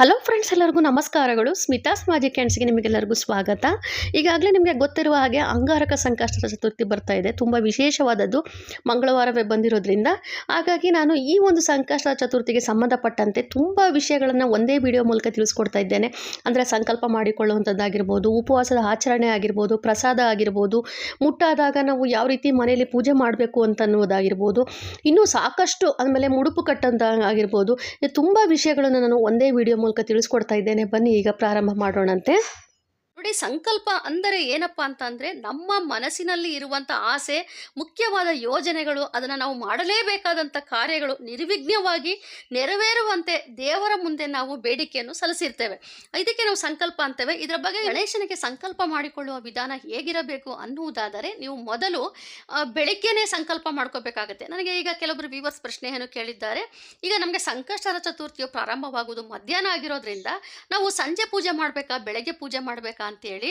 Hello friends, ಎಲ್ಲರಿಗೂ ನಮಸ್ಕಾರಗಳು. Smitha's magic ಕ್ಯಾಂಡ್ಸ್ಗೆ ನಿಮಗೆಲ್ಲರಿಗೂ ಸ್ವಾಗತ. ಈಗಾಗಲೇ ನಿಮಗೆ ಗೊತ್ತಿರುವ ಹಾಗೆ ಅಂಗಾರಕ ಸಂಕಷ್ಟದ ಚತುರ್ಥಿ ಬರ್ತಾ ಇದೆ. ತುಂಬ ವಿಶೇಷವಾದದ್ದು ಮಂಗಳವಾರವೇ ಬಂದಿರೋದ್ರಿಂದ. ಹಾಗಾಗಿ ನಾನು ಈ ಒಂದು ಸಂಕಷ್ಟ ಚತುರ್ಥಿಗೆ ಸಂಬಂಧಪಟ್ಟಂತೆ ತುಂಬ ವಿಷಯಗಳನ್ನು ಒಂದೇ ವಿಡಿಯೋ ಮೂಲಕ ತಿಳಿಸ್ಕೊಡ್ತಾ ಇದ್ದೇನೆ. ಅಂದರೆ ಸಂಕಲ್ಪ ಮಾಡಿಕೊಳ್ಳುವಂಥದ್ದಾಗಿರ್ಬೋದು, ಉಪವಾಸದ ಆಚರಣೆ ಆಗಿರ್ಬೋದು, ಪ್ರಸಾದ ಆಗಿರ್ಬೋದು, ಮುಟ್ಟಾದಾಗ ನಾವು ಯಾವ ರೀತಿ ಮನೆಯಲ್ಲಿ ಪೂಜೆ ಮಾಡಬೇಕು ಅಂತ ಅನ್ನೋದಾಗಿರ್ಬೋದು ಇನ್ನೂ ಸಾಕಷ್ಟು ಆಮೇಲೆ ಮುಡುಪು ಕಟ್ಟಂತ ಆಗಿರ್ಬೋದು ತುಂಬ ವಿಷಯಗಳನ್ನು ನಾನು ಒಂದೇ ವಿಡಿಯೋ ತಿಳಿಸ್ಕೊಡ್ತಾ ಇದ್ದೇನೆ. ಬನ್ನಿ ಈಗ ಪ್ರಾರಂಭ ಮಾಡೋಣಂತೆ. ನೋಡಿ ಸಂಕಲ್ಪ ಅಂದರೆ ಏನಪ್ಪ ಅಂತ ಅಂದರೆ ನಮ್ಮ ಮನಸ್ಸಿನಲ್ಲಿ ಇರುವಂಥ ಆಸೆ, ಮುಖ್ಯವಾದ ಯೋಜನೆಗಳು, ಅದನ್ನು ನಾವು ಮಾಡಲೇಬೇಕಾದಂಥ ಕಾರ್ಯಗಳು ನಿರ್ವಿಘ್ನವಾಗಿ ನೆರವೇರುವಂತೆ ದೇವರ ಮುಂದೆ ನಾವು ಬೇಡಿಕೆಯನ್ನು ಸಲ್ಲಿಸಿರ್ತೇವೆ. ಇದಕ್ಕೆ ನಾವು ಸಂಕಲ್ಪ ಅಂತೇವೆ. ಇದರ ಬಗ್ಗೆ ಗಣೇಶನಿಗೆ ಸಂಕಲ್ಪ ಮಾಡಿಕೊಳ್ಳುವ ವಿಧಾನ ಹೇಗಿರಬೇಕು ಅನ್ನುವುದಾದರೆ ನೀವು ಮೊದಲು ಬೆಳಿಗ್ಗೆನೇ ಸಂಕಲ್ಪ ಮಾಡ್ಕೋಬೇಕಾಗತ್ತೆ. ನನಗೆ ಈಗ ಕೆಲವೊಬ್ಬರು ವ್ಯೂವರ್ಸ್ ಪ್ರಶ್ನೆಯನ್ನು ಕೇಳಿದ್ದಾರೆ. ಈಗ ನಮಗೆ ಸಂಕಷ್ಟದ ಚತುರ್ಥಿಯು ಪ್ರಾರಂಭವಾಗುವುದು ಮಧ್ಯಾಹ್ನ ಆಗಿರೋದ್ರಿಂದ ನಾವು ಸಂಜೆ ಪೂಜೆ ಮಾಡಬೇಕಾ, ಬೆಳಗ್ಗೆ ಪೂಜೆ ಮಾಡಬೇಕಾ ಅಂತೇಳಿ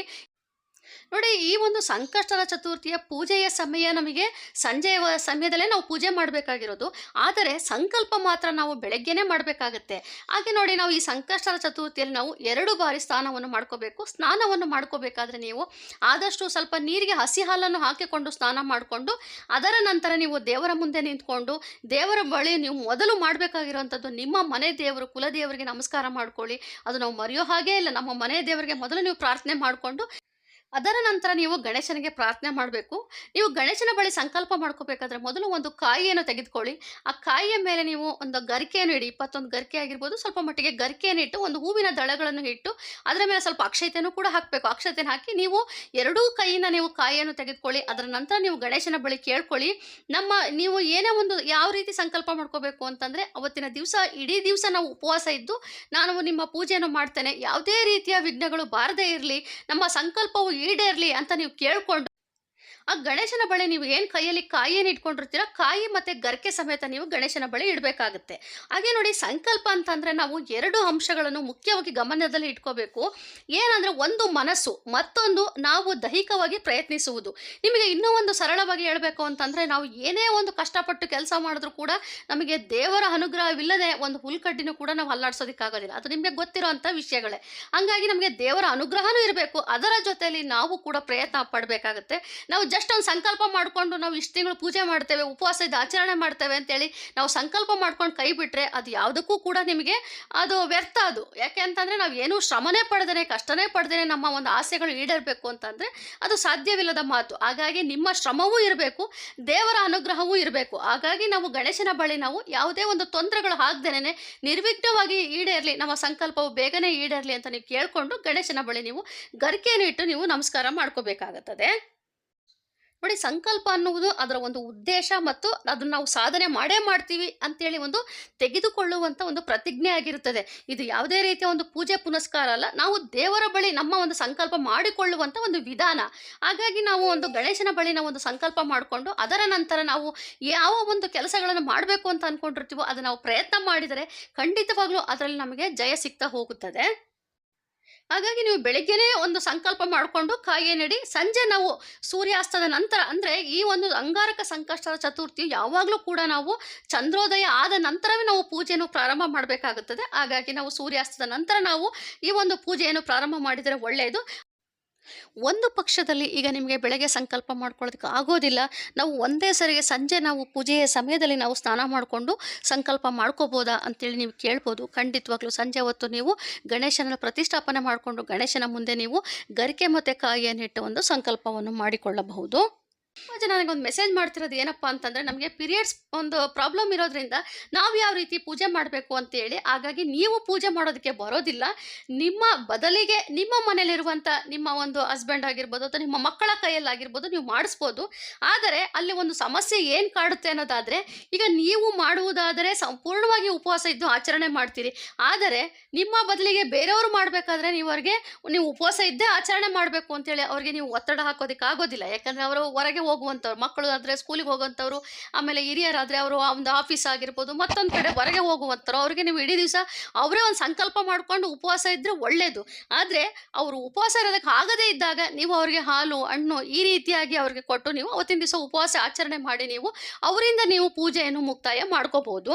ನೋಡಿ, ಈ ಒಂದು ಸಂಕಷ್ಟದ ಚತುರ್ಥಿಯ ಪೂಜೆಯ ಸಮಯ ನಮಗೆ ಸಂಜೆಯ ಸಮಯದಲ್ಲೇ ನಾವು ಪೂಜೆ ಮಾಡಬೇಕಾಗಿರೋದು. ಆದರೆ ಸಂಕಲ್ಪ ಮಾತ್ರ ನಾವು ಬೆಳಗ್ಗೆನೇ ಮಾಡಬೇಕಾಗತ್ತೆ. ಹಾಗೆ ನೋಡಿ, ನಾವು ಈ ಸಂಕಷ್ಟದ ಚತುರ್ಥಿಯಲ್ಲಿ ನಾವು ಎರಡು ಬಾರಿ ಸ್ನಾನವನ್ನು ಮಾಡ್ಕೋಬೇಕು. ಸ್ನಾನವನ್ನು ಮಾಡ್ಕೋಬೇಕಾದ್ರೆ ನೀವು ಆದಷ್ಟು ಸ್ವಲ್ಪ ನೀರಿಗೆ ಹಸಿ ಹಾಲನ್ನು ಹಾಕಿಕೊಂಡು ಸ್ನಾನ ಮಾಡಿಕೊಂಡು, ಅದರ ನಂತರ ನೀವು ದೇವರ ಮುಂದೆ ನಿಂತ್ಕೊಂಡು, ದೇವರ ಬಳಿ ನೀವು ಮೊದಲು ಮಾಡಬೇಕಾಗಿರುವಂಥದ್ದು ನಿಮ್ಮ ಮನೆ ದೇವರು, ಕುಲದೇವರಿಗೆ ನಮಸ್ಕಾರ ಮಾಡ್ಕೊಳ್ಳಿ. ಅದು ನಾವು ಮರೆಯೋ ಹಾಗೇ ಇಲ್ಲ. ನಮ್ಮ ಮನೆ ದೇವರಿಗೆ ಮೊದಲು ನೀವು ಪ್ರಾರ್ಥನೆ ಮಾಡಿಕೊಂಡು ಅದರ ನಂತರ ನೀವು ಗಣೇಶನಿಗೆ ಪ್ರಾರ್ಥನೆ ಮಾಡಬೇಕು. ನೀವು ಗಣೇಶನ ಬಳಿ ಸಂಕಲ್ಪ ಮಾಡ್ಕೋಬೇಕಾದ್ರೆ ಮೊದಲು ಒಂದು ಕಾಯಿಯನ್ನು ತೆಗೆದುಕೊಳ್ಳಿ. ಆ ಕಾಯಿಯ ಮೇಲೆ ನೀವು ಒಂದು ಗರಿಕೆಯನ್ನು ಇಡಿ. ಇಪ್ಪತ್ತೊಂದು ಗರಿಕೆ ಆಗಿರ್ಬೋದು, ಸ್ವಲ್ಪ ಮಟ್ಟಿಗೆ ಗರಿಕೆಯನ್ನು ಇಟ್ಟು, ಒಂದು ಹೂವಿನ ದಳಗಳನ್ನು ಇಟ್ಟು, ಅದರ ಮೇಲೆ ಸ್ವಲ್ಪ ಅಕ್ಷತೆಯನ್ನು ಕೂಡ ಹಾಕಬೇಕು. ಅಕ್ಷತೆಯನ್ನು ಹಾಕಿ ನೀವು ಎರಡೂ ಕೈಯಿಂದ ನೀವು ಕಾಯಿಯನ್ನು ತೆಗೆದುಕೊಳ್ಳಿ. ಅದರ ನಂತರ ನೀವು ಗಣೇಶನ ಬಳಿ ಕೇಳ್ಕೊಳ್ಳಿ, ನಮ್ಮ ನೀವು ಏನೇ ಒಂದು ಯಾವ ರೀತಿ ಸಂಕಲ್ಪ ಮಾಡ್ಕೋಬೇಕು ಅಂತಂದರೆ, ಅವತ್ತಿನ ದಿವಸ, ಇಡೀ ದಿವಸ ನಾವು ಉಪವಾಸ ಇದ್ದು, ನಾನು ನಿಮ್ಮ ಪೂಜೆಯನ್ನು ಮಾಡ್ತೇನೆ. ಯಾವುದೇ ರೀತಿಯ ವಿಘ್ನಗಳು ಬಾರದೇ ಇರಲಿ. ನಮ್ಮ ಸಂಕಲ್ಪವು ಈಡೇರಲಿ ಅಂತ ನೀವು ಕೇಳ್ಕೊಂಡು ಆ ಗಣೇಶನ ಬಳಿ ನೀವು ಏನು ಕೈಯಲ್ಲಿ ಕಾಯಿ ಏನು ಇಟ್ಕೊಂಡಿರ್ತೀರ, ಕಾಯಿ ಮತ್ತು ಗರ್ಕೆ ಸಮೇತ ನೀವು ಗಣೇಶನ ಬಳಿ ಇಡಬೇಕಾಗುತ್ತೆ. ಹಾಗೆ ನೋಡಿ ಸಂಕಲ್ಪ ಅಂತಂದರೆ ನಾವು ಎರಡು ಅಂಶಗಳನ್ನು ಮುಖ್ಯವಾಗಿ ಗಮನದಲ್ಲಿ ಇಟ್ಕೋಬೇಕು. ಏನಂದರೆ ಒಂದು ಮನಸ್ಸು, ಮತ್ತೊಂದು ನಾವು ದೈಹಿಕವಾಗಿ ಪ್ರಯತ್ನಿಸುವುದು. ನಿಮಗೆ ಇನ್ನೂ ಒಂದು ಸರಳವಾಗಿ ಹೇಳಬೇಕು ಅಂತಂದರೆ ನಾವು ಏನೇ ಒಂದು ಕಷ್ಟಪಟ್ಟು ಕೆಲಸ ಮಾಡಿದ್ರೂ ಕೂಡ ನಮಗೆ ದೇವರ ಅನುಗ್ರಹವಿಲ್ಲದೆ ಒಂದು ಹುಲ್ಕಡ್ಡಿನೂ ಕೂಡ ನಾವು ಅಲ್ಲಾಡ್ಸೋದಕ್ಕಾಗೋದಿಲ್ಲ. ಅದು ನಿಮಗೆ ಗೊತ್ತಿರೋವಂಥ ವಿಷಯಗಳೇ. ಹಂಗಾಗಿ ನಮಗೆ ದೇವರ ಅನುಗ್ರಹನೂ ಇರಬೇಕು. ಅದರ ಜೊತೆಯಲ್ಲಿ ನಾವು ಕೂಡ ಪ್ರಯತ್ನ ಪಡಬೇಕಾಗುತ್ತೆ. ನಾವು ಜಸ್ಟ್ ಒಂದು ಸಂಕಲ್ಪ ಮಾಡಿಕೊಂಡು ನಾವು ಇಷ್ಟು ತಿಂಗಳು ಪೂಜೆ ಮಾಡ್ತೇವೆ ಉಪವಾಸ ಇದು ಆಚರಣೆ ಮಾಡ್ತೇವೆ ಅಂತೇಳಿ ನಾವು ಸಂಕಲ್ಪ ಮಾಡ್ಕೊಂಡು ಕೈ ಬಿಟ್ಟರೆ ಅದು ಯಾವುದಕ್ಕೂ ಕೂಡ ನಿಮಗೆ ಅದು ವ್ಯರ್ಥ ಅದು. ಯಾಕೆ ಅಂತಂದರೆ ನಾವು ಏನೂ ಶ್ರಮನೇ ಪಡೆದೇ ಕಷ್ಟನೇ ಪಡೆದೇ ನಮ್ಮ ಒಂದು ಆಸೆಗಳು ಈಡೇರಬೇಕು ಅಂತಂದರೆ ಅದು ಸಾಧ್ಯವಿಲ್ಲದ ಮಾತು. ಹಾಗಾಗಿ ನಿಮ್ಮ ಶ್ರಮವೂ ಇರಬೇಕು, ದೇವರ ಅನುಗ್ರಹವೂ ಇರಬೇಕು. ಹಾಗಾಗಿ ನಾವು ಗಣೇಶನ ಬಳಿ ನಾವು ಯಾವುದೇ ಒಂದು ತೊಂದರೆಗಳು ಆಗದೇನೆ ನಿರ್ವಿಘ್ನವಾಗಿ ಈಡೇರಲಿ, ನಮ್ಮ ಸಂಕಲ್ಪವು ಬೇಗನೆ ಈಡೇರಲಿ ಅಂತ ನೀವು ಕೇಳಿಕೊಂಡು ಗಣೇಶನ ಬಳಿ ನೀವು ಗರಿಕೆಯನ್ನು ಇಟ್ಟು ನೀವು ನಮಸ್ಕಾರ ಮಾಡ್ಕೋಬೇಕಾಗುತ್ತದೆ. ನೋಡಿ ಸಂಕಲ್ಪ ಅನ್ನುವುದು ಅದರ ಒಂದು ಉದ್ದೇಶ ಮತ್ತು ಅದನ್ನು ನಾವು ಸಾಧನೆ ಮಾಡೇ ಮಾಡ್ತೀವಿ ಅಂತೇಳಿ ಒಂದು ತೆಗೆದುಕೊಳ್ಳುವಂಥ ಒಂದು ಪ್ರತಿಜ್ಞೆ ಆಗಿರುತ್ತದೆ. ಇದು ಯಾವುದೇ ರೀತಿಯ ಒಂದು ಪೂಜೆ ಪುನಸ್ಕಾರ ಅಲ್ಲ, ನಾವು ದೇವರ ಬಳಿ ನಮ್ಮ ಒಂದು ಸಂಕಲ್ಪ ಮಾಡಿಕೊಳ್ಳುವಂಥ ಒಂದು ವಿಧಾನ. ಹಾಗಾಗಿ ನಾವು ಒಂದು ಗಣೇಶನ ಬಳಿ ನಾವು ಒಂದು ಸಂಕಲ್ಪ ಮಾಡಿಕೊಂಡು ಅದರ ನಂತರ ನಾವು ಯಾವ ಒಂದು ಕೆಲಸಗಳನ್ನು ಮಾಡಬೇಕು ಅಂತ ಅಂದ್ಕೊಂಡಿರ್ತೀವೋ ಅದನ್ನು ನಾವು ಪ್ರಯತ್ನ ಮಾಡಿದರೆ ಖಂಡಿತವಾಗ್ಲೂ ಅದರಲ್ಲಿ ನಮಗೆ ಜಯ ಸಿಗ್ತಾ ಹೋಗುತ್ತದೆ. ಹಾಗಾಗಿ ನೀವು ಬೆಳಗ್ಗೆನೇ ಒಂದು ಸಂಕಲ್ಪ ಮಾಡಿಕೊಂಡು ಕಾಯಿ ನಡಿ, ಸಂಜೆ ನಾವು ಸೂರ್ಯಾಸ್ತದ ನಂತರ ಅಂದರೆ ಈ ಒಂದು ಅಂಗಾರಕ ಸಂಕಷ್ಟದ ಚತುರ್ಥಿ ಯಾವಾಗಲೂ ಕೂಡ ನಾವು ಚಂದ್ರೋದಯ ಆದ ನಂತರವೇ ನಾವು ಪೂಜೆಯನ್ನು ಪ್ರಾರಂಭ ಮಾಡಬೇಕಾಗುತ್ತದೆ. ಹಾಗಾಗಿ ನಾವು ಸೂರ್ಯಾಸ್ತದ ನಂತರ ನಾವು ಈ ಒಂದು ಪೂಜೆಯನ್ನು ಪ್ರಾರಂಭ ಮಾಡಿದರೆ ಒಳ್ಳೆಯದು. ಒಂದು ಪಕ್ಷದಲ್ಲಿ ಈಗ ನಿಮಗೆ ಬೆಳಗ್ಗೆ ಸಂಕಲ್ಪ ಮಾಡ್ಕೊಳ್ಳೋದಕ್ಕೆ ಆಗೋದಿಲ್ಲ. ನಾವು ಒಂದೇ ಸರಿಗೆ ಸಂಜೆ ನಾವು ಪೂಜೆಯ ಸಮಯದಲ್ಲಿ ನಾವು ಸ್ನಾನ ಮಾಡಿಕೊಂಡು ಸಂಕಲ್ಪ ಮಾಡ್ಕೋಬೋದಾ ಅಂತೇಳಿ ನೀವು ಕೇಳ್ಬೋದು. ಖಂಡಿತವಾಗ್ಲೂ ಸಂಜೆ ಹೊತ್ತು ನೀವು ಗಣೇಶನ ಪ್ರತಿಷ್ಠಾಪನೆ ಮಾಡಿಕೊಂಡು ಗಣೇಶನ ಮುಂದೆ ನೀವು ಗರಿಕೆ ಮತ್ತು ಕಾಯಿಯನ್ನಿಟ್ಟು ಒಂದು ಸಂಕಲ್ಪವನ್ನು ಮಾಡಿಕೊಳ್ಳಬಹುದು. ತುಂಬ ಜನ ನನಗೆ ಒಂದು ಮೆಸೇಜ್ ಮಾಡ್ತಿರೋದು ಏನಪ್ಪ ಅಂತಂದರೆ, ನಮಗೆ ಪೀರಿಯಡ್ಸ್ ಒಂದು ಪ್ರಾಬ್ಲಮ್ ಇರೋದ್ರಿಂದ ನಾವು ಯಾವ ರೀತಿ ಪೂಜೆ ಮಾಡಬೇಕು ಅಂತೇಳಿ ಹಾಗಾಗಿ ನೀವು ಪೂಜೆ ಮಾಡೋದಕ್ಕೆ ಬರೋದಿಲ್ಲ. ನಿಮ್ಮ ಬದಲಿಗೆ ನಿಮ್ಮ ಮನೇಲಿರುವಂಥ ನಿಮ್ಮ ಒಂದು ಹಸ್ಬೆಂಡ್ ಆಗಿರ್ಬೋದು ಅಥವಾ ನಿಮ್ಮ ಮಕ್ಕಳ ಕೈಯಲ್ಲಾಗಿರ್ಬೋದು ನೀವು ಮಾಡಿಸ್ಬೋದು. ಆದರೆ ಅಲ್ಲಿ ಒಂದು ಸಮಸ್ಯೆ ಏನು ಕಾಡುತ್ತೆ ಅನ್ನೋದಾದರೆ, ಈಗ ನೀವು ಮಾಡುವುದಾದರೆ ಸಂಪೂರ್ಣವಾಗಿ ಉಪವಾಸ ಇದ್ದು ಆಚರಣೆ ಮಾಡ್ತೀರಿ. ಆದರೆ ನಿಮ್ಮ ಬದಲಿಗೆ ಬೇರೆಯವರು ಮಾಡಬೇಕಾದ್ರೆ ನೀವು ಅವ್ರಿಗೆ, ನೀವು ಉಪವಾಸ ಇದ್ದೇ ಆಚರಣೆ ಮಾಡಬೇಕು ಅಂತೇಳಿ ಅವ್ರಿಗೆ ನೀವು ಒತ್ತಡ ಹಾಕೋದಕ್ಕೆ ಆಗೋದಿಲ್ಲ ಯಾಕಂದರೆ ಅವರು ಹೊರಗೆ ಹೋಗುವಂಥವ್ರು ಮಕ್ಕಳು ಆದರೆ ಸ್ಕೂಲಿಗೆ ಹೋಗುವಂಥವ್ರು ಆಮೇಲೆ ಹಿರಿಯರಾದರೆ ಅವರು ಒಂದು ಆಫೀಸ್ ಆಗಿರ್ಬೋದು, ಮತ್ತೊಂದು ಕಡೆ ಹೊರಗೆ ಹೋಗುವಂಥವ್ರು ಅವ್ರಿಗೆ ನೀವು ಇಡೀ ದಿವಸ ಅವರೇ ಒಂದು ಸಂಕಲ್ಪ ಮಾಡಿಕೊಂಡು ಉಪವಾಸ ಇದ್ದರೆ ಒಳ್ಳೆಯದು ಆದರೆ ಅವರು ಉಪವಾಸ ಇರೋದಕ್ಕೆ ಆಗದೇ ಇದ್ದಾಗ ನೀವು ಅವರಿಗೆ ಹಾಲು, ಹಣ್ಣು ಈ ರೀತಿಯಾಗಿ ಅವ್ರಿಗೆ ಕೊಟ್ಟು ನೀವು ಅವತ್ತಿನ ದಿವಸ ಉಪವಾಸ ಆಚರಣೆ ಮಾಡಿ ನೀವು ಅವರಿಂದ ನೀವು ಪೂಜೆಯನ್ನು ಮುಕ್ತಾಯ ಮಾಡ್ಕೋಬಹುದು.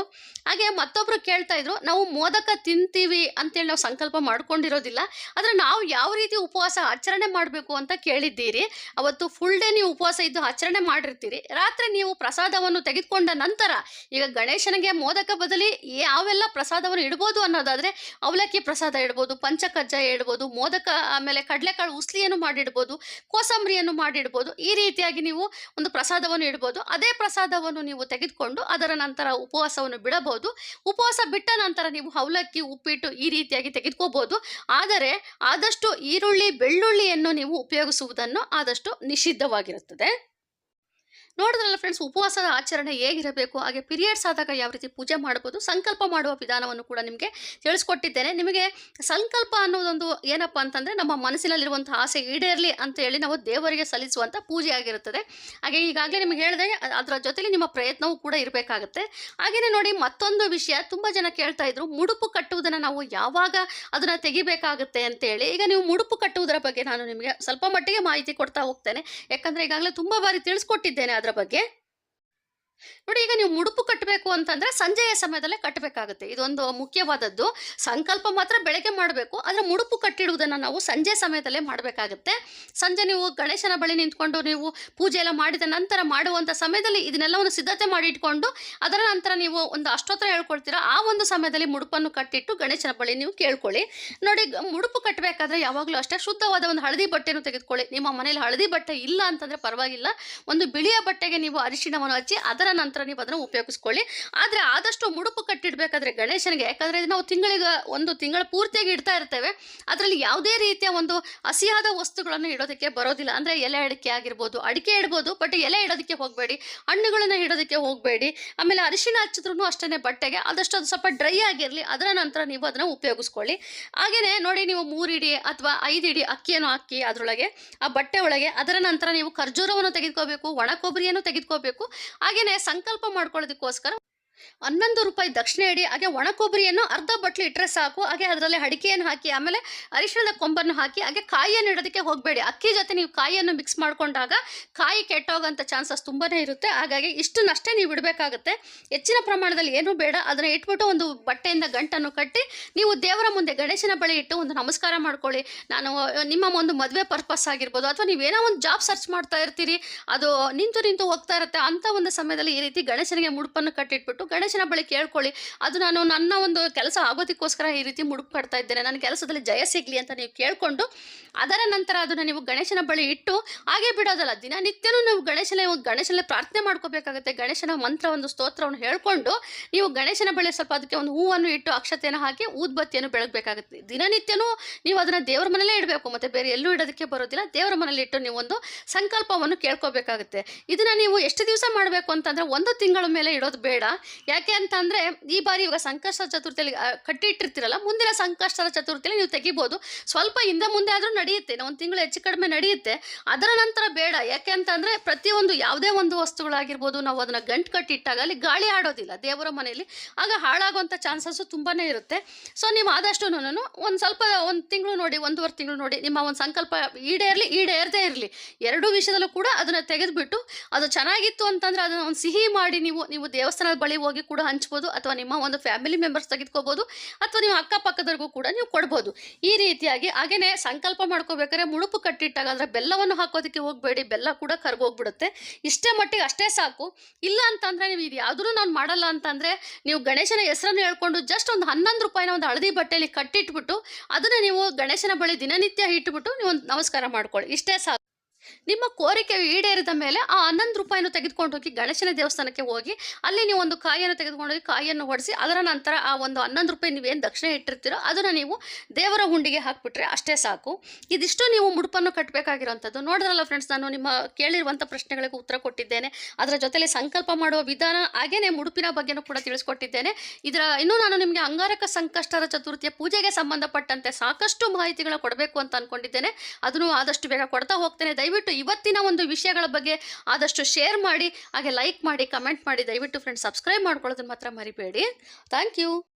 ಹಾಗೆ ಮತ್ತೊಬ್ಬರು ಕೇಳ್ತಾ ಇದ್ರು, ನಾವು ಮೋದಕ ತಿಂತೀವಿ ಅಂತೇಳಿ ನಾವು ಸಂಕಲ್ಪ ಮಾಡ್ಕೊಂಡಿರೋದಿಲ್ಲ, ಆದರೆ ನಾವು ಯಾವ ರೀತಿ ಉಪವಾಸ ಆಚರಣೆ ಮಾಡಬೇಕು ಅಂತ ಕೇಳಿದ್ದೀರಿ, ಅವತ್ತು ಫುಲ್ ಡೇ ನೀವು ಉಪವಾಸ ಇದ್ದು ಆಚರಣೆ ಮಾಡಿರ್ತೀರಿ. ರಾತ್ರಿ ನೀವು ಪ್ರಸಾದವನ್ನು ತೆಗೆದುಕೊಂಡ ನಂತರ ಈಗ ಗಣೇಶನಿಗೆ ಮೋದಕ ಬದಲಿ ಯಾವೆಲ್ಲ ಪ್ರಸಾದವನ್ನು ಇಡ್ಬೋದು ಅನ್ನೋದಾದರೆ ಅವಲಕ್ಕಿ ಪ್ರಸಾದ ಇಡ್ಬೋದು, ಪಂಚಕಜ್ಜಾಯ ಇಡ್ಬೋದು, ಮೋದಕ ಆಮೇಲೆ ಕಡಲೆಕಾಳು ಉಸ್ಲಿಯನ್ನು ಮಾಡಿಡ್ಬೋದು, ಕೋಸಂಬರಿಯನ್ನು ಮಾಡಿಡ್ಬೋದು, ಈ ರೀತಿಯಾಗಿ ನೀವು ಒಂದು ಪ್ರಸಾದವನ್ನು ಇಡ್ಬೋದು. ಅದೇ ಪ್ರಸಾದವನ್ನು ನೀವು ತೆಗೆದುಕೊಂಡು ಅದರ ನಂತರ ಉಪವಾಸವನ್ನು ಬಿಡಬಹುದು. ಉಪವಾಸ ಬಿಟ್ಟ ನಂತರ ನೀವು ಅವಲಕ್ಕಿ, ಉಪ್ಪಿಟ್ಟು ಈ ರೀತಿಯಾಗಿ ತೆಗೆದುಕೋಬಹುದು. ಆದರೆ ಆದಷ್ಟು ಈರುಳ್ಳಿ, ಬೆಳ್ಳುಳ್ಳಿಯನ್ನು ನೀವು ಉಪಯೋಗಿಸುವುದನ್ನು ಆದಷ್ಟು ನಿಷಿದ್ಧವಾಗಿರುತ್ತದೆ. ನೋಡಿದ್ರಲ್ಲ ಫ್ರೆಂಡ್ಸ್ ಉಪವಾಸದ ಆಚರಣೆ ಹೇಗಿರಬೇಕು? ಹಾಗೆ ಪೀರಿಯಡ್ಸ್ ಆದಾಗ ಯಾವ ರೀತಿ ಪೂಜೆ ಮಾಡ್ಬೋದು? ಸಂಕಲ್ಪ ಮಾಡುವ ವಿಧಾನವನ್ನು ಕೂಡ ನಿಮಗೆ ತಿಳಿಸ್ಕೊಟ್ಟಿದ್ದೇನೆ. ನಿಮಗೆ ಸಂಕಲ್ಪ ಅನ್ನೋದೊಂದು ಏನಪ್ಪ ಅಂತಂದರೆ, ನಮ್ಮ ಮನಸ್ಸಿನಲ್ಲಿರುವಂಥ ಆಸೆ ಈಡೇರಲಿ ಅಂತ ಹೇಳಿ ನಾವು ದೇವರಿಗೆ ಸಲ್ಲಿಸುವಂಥ ಪೂಜೆ ಆಗಿರುತ್ತದೆ. ಹಾಗೆ ಈಗಾಗಲೇ ನಿಮಗೆ ಹೇಳಿದೆ, ಅದರ ಜೊತೆಲಿ ನಿಮ್ಮ ಪ್ರಯತ್ನವೂ ಕೂಡ ಇರಬೇಕಾಗುತ್ತೆ. ಹಾಗೆಯೇ ನೋಡಿ ಮತ್ತೊಂದು ವಿಷಯ ತುಂಬ ಜನ ಕೇಳ್ತಾ ಇದ್ರು, ಮುಡುಪು ಕಟ್ಟುವುದನ್ನು ನಾವು ಯಾವಾಗ ಅದನ್ನು ತೆಗಿಬೇಕಾಗುತ್ತೆ ಅಂತೇಳಿ ಈಗ ನೀವು ಮುಡುಪು ಕಟ್ಟುವುದರ ಬಗ್ಗೆ ನಾನು ನಿಮಗೆ ಸ್ವಲ್ಪ ಮಟ್ಟಿಗೆ ಮಾಹಿತಿ ಕೊಡ್ತಾ ಹೋಗ್ತೇನೆ. ಯಾಕಂದರೆ ಈಗಾಗಲೇ ತುಂಬ ಬಾರಿ ತಿಳಿಸ್ಕೊಟ್ಟಿದ್ದೇನೆ ಅದರ ಬಗ್ಗೆ ನೋಡಿ, ಈಗ ನೀವು ಮುಡುಪು ಕಟ್ಟಬೇಕು ಅಂತಂದ್ರೆ ಸಂಜೆಯ ಸಮಯದಲ್ಲೇ ಕಟ್ಟಬೇಕಾಗುತ್ತೆ. ಇದೊಂದು ಮುಖ್ಯವಾದದ್ದು. ಸಂಕಲ್ಪ ಮಾತ್ರ ಬೆಳಗ್ಗೆ ಮಾಡಬೇಕು. ಆದರೆ ಮುಡುಪು ಕಟ್ಟಿಡುವುದನ್ನು ನಾವು ಸಂಜೆ ಸಮಯದಲ್ಲೇ ಮಾಡಬೇಕಾಗುತ್ತೆ. ಸಂಜೆ ನೀವು ಗಣೇಶನ ಬಳಿ ನಿಂತ್ಕೊಂಡು ನೀವು ಪೂಜೆ ಎಲ್ಲ ಮಾಡಿದ ನಂತರ ಮಾಡುವಂಥ ಸಮಯದಲ್ಲಿ ಇದನ್ನೆಲ್ಲವನ್ನು ಸಿದ್ಧತೆ ಮಾಡಿ ಇಟ್ಕೊಂಡು ಅದರ ನಂತರ ನೀವು ಒಂದು ಅಷ್ಟೋತ್ತರ ಹೇಳ್ಕೊಳ್ತೀರಾ? ಆ ಒಂದು ಸಮಯದಲ್ಲಿ ಮುಡುಪನ್ನು ಕಟ್ಟಿಟ್ಟು ಗಣೇಶನ ಬಳಿ ನೀವು ಕೇಳ್ಕೊಳ್ಳಿ. ನೋಡಿ ಮುಡುಪು ಕಟ್ಟಬೇಕಾದ್ರೆ ಯಾವಾಗಲೂ ಅಷ್ಟೇ ಶುದ್ಧವಾದ ಒಂದು ಹಳದಿ ಬಟ್ಟೆಯನ್ನು ತೆಗೆದುಕೊಳ್ಳಿ. ನಿಮ್ಮ ಮನೆಯಲ್ಲಿ ಹಳದಿ ಬಟ್ಟೆ ಇಲ್ಲ ಅಂತಂದರೆ ಪರವಾಗಿಲ್ಲ. ಒಂದು ಬಿಳಿಯ ಬಟ್ಟೆಗೆ ನೀವು ಅರಿಶಿಣವನ್ನು ಹಚ್ಚಿ ಅದರ ನಂತರ ನೀವು ಅದನ್ನು ಉಪಯೋಗಿಸ್ಕೊಳ್ಳಿ. ಆದರೆ ಆದಷ್ಟು ಮುಡುಪು ಕಟ್ಟಿಡಬೇಕಾದ್ರೆ ಗಣೇಶನಿಗೆ, ಯಾಕಂದರೆ ನಾವು ತಿಂಗಳಿಗೆ ಒಂದು ತಿಂಗಳ ಪೂರ್ತಿಯಾಗಿ ಇಡ್ತಾ ಇರ್ತೇವೆ. ಅದರಲ್ಲಿ ಯಾವುದೇ ರೀತಿಯ ಒಂದು ಹಸಿಯಾದ ವಸ್ತುಗಳನ್ನು ಇಡೋದಕ್ಕೆ ಬರೋದಿಲ್ಲ. ಅಂದರೆ ಎಲೆ ಅಡಿಕೆ ಆಗಿರ್ಬೋದು, ಅಡಿಕೆ ಇಡ್ಬೋದು ಬಟ್ ಎಲೆ ಇಡೋದಕ್ಕೆ ಹೋಗಬೇಡಿ, ಹಣ್ಣುಗಳನ್ನು ಇಡೋದಕ್ಕೆ ಹೋಗಬೇಡಿ. ಆಮೇಲೆ ಅರಿಶಿನ ಹಚ್ಚಿದ್ರು ಅಷ್ಟೇ ಬಟ್ಟೆಗೆ, ಆದಷ್ಟು ಅದು ಸ್ವಲ್ಪ ಡ್ರೈ ಆಗಿರಲಿ, ಅದರ ನಂತರ ನೀವು ಅದನ್ನು ಉಪಯೋಗಿಸ್ಕೊಳ್ಳಿ. ಹಾಗೆಯೇ ನೋಡಿ ನೀವು ಮೂರು ಇಡಿ ಅಥವಾ ಐದು ಇಡಿ ಅಕ್ಕಿಯನ್ನು ಹಾಕಿ ಅದರೊಳಗೆ, ಆ ಬಟ್ಟೆ ಒಳಗೆ, ಅದರ ನಂತರ ನೀವು ಖರ್ಜೂರವನ್ನು ತೆಗೆದುಕೋಬೇಕು, ಒಣ ಕೊಬ್ಬರಿಯನ್ನು ತೆಗೆದುಕೋಬೇಕು. ಹಾಗೆಯೇ ಸಂಕಲ್ಪ ಮಾಡ್ಕೊಳ್ಳೋದಕ್ಕೋಸ್ಕರ ಹನ್ನೊಂದು ರೂಪಾಯಿ ದಕ್ಷಿಣ ಇಡಿ ಹಾಗೆ ಒಣ ಕೊಬ್ಬರಿಯನ್ನು ಅರ್ಧ ಬಟ್ಲು ಇಟ್ಟರೆ ಸಾಕು. ಹಾಗೆ ಅದರಲ್ಲಿ ಅಡಿಕೆಯನ್ನು ಹಾಕಿ, ಆಮೇಲೆ ಅರಿಶಿಣದ ಕೊಂಬನ್ನು ಹಾಕಿ, ಹಾಗೆ ಕಾಯಿಯನ್ನು ಇಡೋದಕ್ಕೆ ಹೋಗಬೇಡಿ. ಅಕ್ಕಿ ಜೊತೆ ನೀವು ಕಾಯಿಯನ್ನು ಮಿಕ್ಸ್ ಮಾಡಿಕೊಂಡಾಗ ಕಾಯಿ ಕೆಟ್ಟೋಗೋಂಥ ಚಾನ್ಸಸ್ ತುಂಬಾ ಇರುತ್ತೆ. ಹಾಗಾಗಿ ಇಷ್ಟನ್ನಷ್ಟೇ ನೀವು ಇಡಬೇಕಾಗುತ್ತೆ. ಹೆಚ್ಚಿನ ಪ್ರಮಾಣದಲ್ಲಿ ಏನೂ ಬೇಡ. ಅದನ್ನು ಇಟ್ಬಿಟ್ಟು ಒಂದು ಬಟ್ಟೆಯಿಂದ ಗಂಟನ್ನು ಕಟ್ಟಿ, ನೀವು ದೇವರ ಮುಂದೆ ಗಣೇಶನ ಬಳಿ ಇಟ್ಟು ಒಂದು ನಮಸ್ಕಾರ ಮಾಡ್ಕೊಳ್ಳಿ. ನಾನು, ನಿಮ್ಮ ಒಂದು ಮದುವೆ ಪರ್ಪಸ್ ಆಗಿರ್ಬೋದು, ಅಥವಾ ನೀವೇನೋ ಒಂದು ಜಾಬ್ ಸರ್ಚ್ ಮಾಡ್ತಾ ಇರ್ತೀರಿ, ಅದು ನಿಂತು ನಿಂತು ಹೋಗ್ತಾ ಇರುತ್ತೆ. ಅಂಥ ಒಂದು ಸಮಯದಲ್ಲಿ ಈ ರೀತಿ ಗಣೇಶನಿಗೆ ಮುಡುಪನ್ನು ಕಟ್ಟಿಟ್ಬಿಟ್ಟು ಗಣೇಶನ ಬಳಿ ಕೇಳ್ಕೊಳ್ಳಿ. ಅದು ನಾನು ನನ್ನ ಒಂದು ಕೆಲಸ ಆಗೋದಕ್ಕೋಸ್ಕರ ಈ ರೀತಿ ಮುಡುಕ್ ಪಡ್ತಾ ಇದ್ದೇನೆ. ನನ್ನ ಕೆಲಸದಲ್ಲಿ ಜಯ ಸಿಗಲಿ ಅಂತ ನೀವು ಕೇಳಿಕೊಂಡು, ಅದರ ನಂತರ ಅದನ್ನು ನೀವು ಗಣೇಶನ ಬಳಿ ಇಟ್ಟು, ಹಾಗೆ ಬಿಡೋದಲ್ಲ, ದಿನನಿತ್ಯನೂ ನೀವು ಗಣೇಶನ ಗಣೇಶನ ಪ್ರಾರ್ಥನೆ ಮಾಡ್ಕೋಬೇಕಾಗುತ್ತೆ. ಗಣೇಶನ ಮಂತ್ರ ಒಂದು ಸ್ತೋತ್ರವನ್ನು ಹೇಳ್ಕೊಂಡು, ನೀವು ಗಣೇಶನ ಬಳಿ ಸ್ವಲ್ಪ ಅದಕ್ಕೆ ಒಂದು ಹೂವನ್ನು ಇಟ್ಟು ಅಕ್ಷತೆಯನ್ನು ಹಾಕಿ ಊದ್ಬತ್ತಿಯನ್ನು ಬೆಳಗಬೇಕಾಗುತ್ತೆ. ದಿನನಿತ್ಯನೂ ನೀವು ಅದನ್ನು ದೇವರ ಮನೆಯಲ್ಲೇ ಇಡಬೇಕು, ಮತ್ತು ಬೇರೆ ಎಲ್ಲೂ ಇಡೋದಕ್ಕೆ ಬರೋದಿಲ್ಲ. ದೇವರ ಮನೇಲಿ ಇಟ್ಟು ನೀವು ಒಂದು ಸಂಕಲ್ಪವನ್ನು ಕೇಳ್ಕೋಬೇಕಾಗುತ್ತೆ. ಇದನ್ನು ನೀವು ಎಷ್ಟು ದಿವಸ ಮಾಡಬೇಕು ಅಂತಂದರೆ ಒಂದು ತಿಂಗಳ ಮೇಲೆ ಇಡೋದು ಬೇಡ. ಯಾಕೆ ಅಂತಂದರೆ ಈ ಬಾರಿ ಇವಾಗ ಸಂಕಷ್ಟ ಚತುರ್ಥಿಯಲ್ಲಿ ಕಟ್ಟಿಟ್ಟಿರ್ತಿರಲ್ಲ, ಮುಂದಿನ ಸಂಕಷ್ಟದ ಚತುರ್ಥಿಯಲ್ಲಿ ನೀವು ತೆಗಿಬೋದು. ಸ್ವಲ್ಪ ಹಿಂದೆ ಮುಂದೆ ಆದರೂ ನಡೆಯುತ್ತೆ ಒಂದು ತಿಂಗಳು ಹೆಚ್ಚು ಕಡಿಮೆ ನಡೆಯುತ್ತೆ. ಅದರ ನಂತರ ಬೇಡ. ಯಾಕೆ ಅಂತಂದರೆ ಪ್ರತಿಯೊಂದು ಯಾವುದೇ ಒಂದು ವಸ್ತುಗಳಾಗಿರ್ಬೋದು, ನಾವು ಅದನ್ನು ಗಂಟು ಕಟ್ಟಿಟ್ಟಾಗ ಅಲ್ಲಿ ಗಾಳಿ ಆಡೋದಿಲ್ಲ ದೇವರ ಮನೆಯಲ್ಲಿ. ಆಗ ಹಾಳಾಗುವಂಥ ಚಾನ್ಸಸ್ಸು ತುಂಬಾ ಇರುತ್ತೆ. ಸೊ, ನೀವು ಆದಷ್ಟು ನಾನು ಒಂದು ಸ್ವಲ್ಪ, ಒಂದು ತಿಂಗಳು ನೋಡಿ, ಒಂದೂವರೆ ತಿಂಗಳು ನೋಡಿ, ನಿಮ್ಮ ಒಂದು ಸಂಕಲ್ಪ ಈಡೇರಲಿ, ಈಡೇರದೇ ಇರಲಿ. ಎರಡೂ ವಿಷಯದಲ್ಲೂ ಕೂಡ ಅದನ್ನು ತೆಗೆದುಬಿಟ್ಟು, ಅದು ಚೆನ್ನಾಗಿತ್ತು ಅಂತಂದರೆ ಅದನ್ನು ಒಂದು ಸಿಹಿ ಮಾಡಿ ನೀವು ನೀವು ದೇವಸ್ಥಾನದ ಬಳಿ ಹೋಗಿ ಕೂಡ ಹಂಚ್ಬೋದು ಅಥವಾ ನಿಮ್ಮ ಒಂದು ಫ್ಯಾಮಿಲಿ ಮೆಂಬರ್ಸ್ ತೆಗೆದುಕೋಬೋದು ಅಥವಾ ನೀವು ಅಕ್ಕಪಕ್ಕದವ್ರಿಗೂ ಕೂಡ ನೀವು ಕೊಡ್ಬೋದು. ಈ ರೀತಿಯಾಗಿ ಹಾಗೆಯೇ ಸಂಕಲ್ಪ ಮಾಡ್ಕೋಬೇಕಾದ್ರೆ ಮುಳುಪು ಕಟ್ಟಿಟ್ಟಾಗ ಅದರ ಬೆಲ್ಲವನ್ನು ಹಾಕೋದಕ್ಕೆ ಹೋಗಬೇಡಿ, ಬೆಲ್ಲ ಕೂಡ ಕರ್ಗೋಗ್ಬಿಡುತ್ತೆ. ಇಷ್ಟೇ ಮಟ್ಟಿಗೆ ಅಷ್ಟೇ ಸಾಕು. ಇಲ್ಲ ಅಂತಂದರೆ ನೀವು ಇದು ಯಾವುದೂ ನಾನು ಮಾಡಲ್ಲ ಅಂತಂದರೆ ನೀವು ಗಣೇಶನ ಹೆಸರನ್ನು ಹೇಳ್ಕೊಂಡು ಜಸ್ಟ್ ಒಂದು ಹನ್ನೊಂದು ರೂಪಾಯಿನ ಒಂದು ಹಳದಿ ಬಟ್ಟೆಯಲ್ಲಿ ಕಟ್ಟಿಟ್ಬಿಟ್ಟು ಅದನ್ನು ನೀವು ಗಣೇಶನ ಬಳಿ ದಿನನಿತ್ಯ ಇಟ್ಬಿಟ್ಟು ನೀವು ಒಂದು ನಮಸ್ಕಾರ ಮಾಡ್ಕೊಳ್ಳಿ. ಇಷ್ಟೇ ಸಾಕು. ನಿಮ್ಮ ಕೋರಿಕೆ ಈಡೇರಿದ ಮೇಲೆ ಆ ಹನ್ನೊಂದು ರೂಪಾಯಿನ ತೆಗೆದುಕೊಂಡು ಹೋಗಿ ಗಣೇಶನ ದೇವಸ್ಥಾನಕ್ಕೆ ಹೋಗಿ, ಅಲ್ಲಿ ನೀವು ಒಂದು ಕಾಯಿಯನ್ನು ತೆಗೆದುಕೊಂಡು ಹೋಗಿ ಕಾಯಿಯನ್ನು ಹೊಡೆಸಿ ಅದರ ನಂತರ ಆ ಒಂದು ಹನ್ನೊಂದು ರೂಪಾಯಿ ನೀವೇನು ದಕ್ಷಿಣ ಇಟ್ಟಿರ್ತೀರೋ ಅದನ್ನು ನೀವು ದೇವರ ಹುಂಡಿಗೆ ಹಾಕಿಬಿಟ್ರೆ ಅಷ್ಟೇ ಸಾಕು. ಇದಿಷ್ಟು ನೀವು ಮುಡುಪನ್ನು ಕಟ್ಟಬೇಕಾಗಿರುವಂಥದ್ದು ನೋಡಿದ್ರಲ್ಲ ಫ್ರೆಂಡ್ಸ್ ನಾನು ನಿಮ್ಮ ಕೇಳಿರುವಂಥ ಪ್ರಶ್ನೆಗಳಿಗೆ ಉತ್ತರ ಕೊಟ್ಟಿದ್ದೇನೆ. ಅದರ ಜೊತೆಲಿ ಸಂಕಲ್ಪ ಮಾಡುವ ವಿಧಾನ ಹಾಗೇನೆ ಮುಡುಪಿನ ಬಗ್ಗೆನೂ ಕೂಡ ತಿಳಿಸ್ಕೊಟ್ಟಿದ್ದೇನೆ. ಇದರ ಇನ್ನೂ ನಾನು ನಿಮಗೆ ಅಂಗಾರಕ ಸಂಕಷ್ಟರ ಚತುರ್ಥಿಯ ಪೂಜೆಗೆ ಸಂಬಂಧಪಟ್ಟಂತೆ ಸಾಕಷ್ಟು ಮಾಹಿತಿಗಳನ್ನ ಕೊಡಬೇಕು ಅಂತ ಅಂದ್ಕೊಂಡಿದ್ದೇನೆ ಅದನ್ನು ಆದಷ್ಟು ಬೇಗ ಕೊಡ್ತಾ ಹೋಗ್ತೇನೆ. ದಯವಿಟ್ಟು ದಯವಿಟ್ಟು ಇವತ್ತಿನ ಒಂದು ವಿಷಯಗಳ ಬಗ್ಗೆ ಆದಷ್ಟು ಶೇರ್ ಮಾಡಿ, ಹಾಗೆ ಲೈಕ್ ಮಾಡಿ ಕಮೆಂಟ್ ಮಾಡಿ, ದಯವಿಟ್ಟು ಫ್ರೆಂಡ್ಸ್ ಸಬ್ಸ್ಕ್ರೈಬ್ ಮಾಡ್ಕೊಳ್ಳೋದನ್ನ ಮಾತ್ರ ಮರಿಬೇಡಿ. Thank you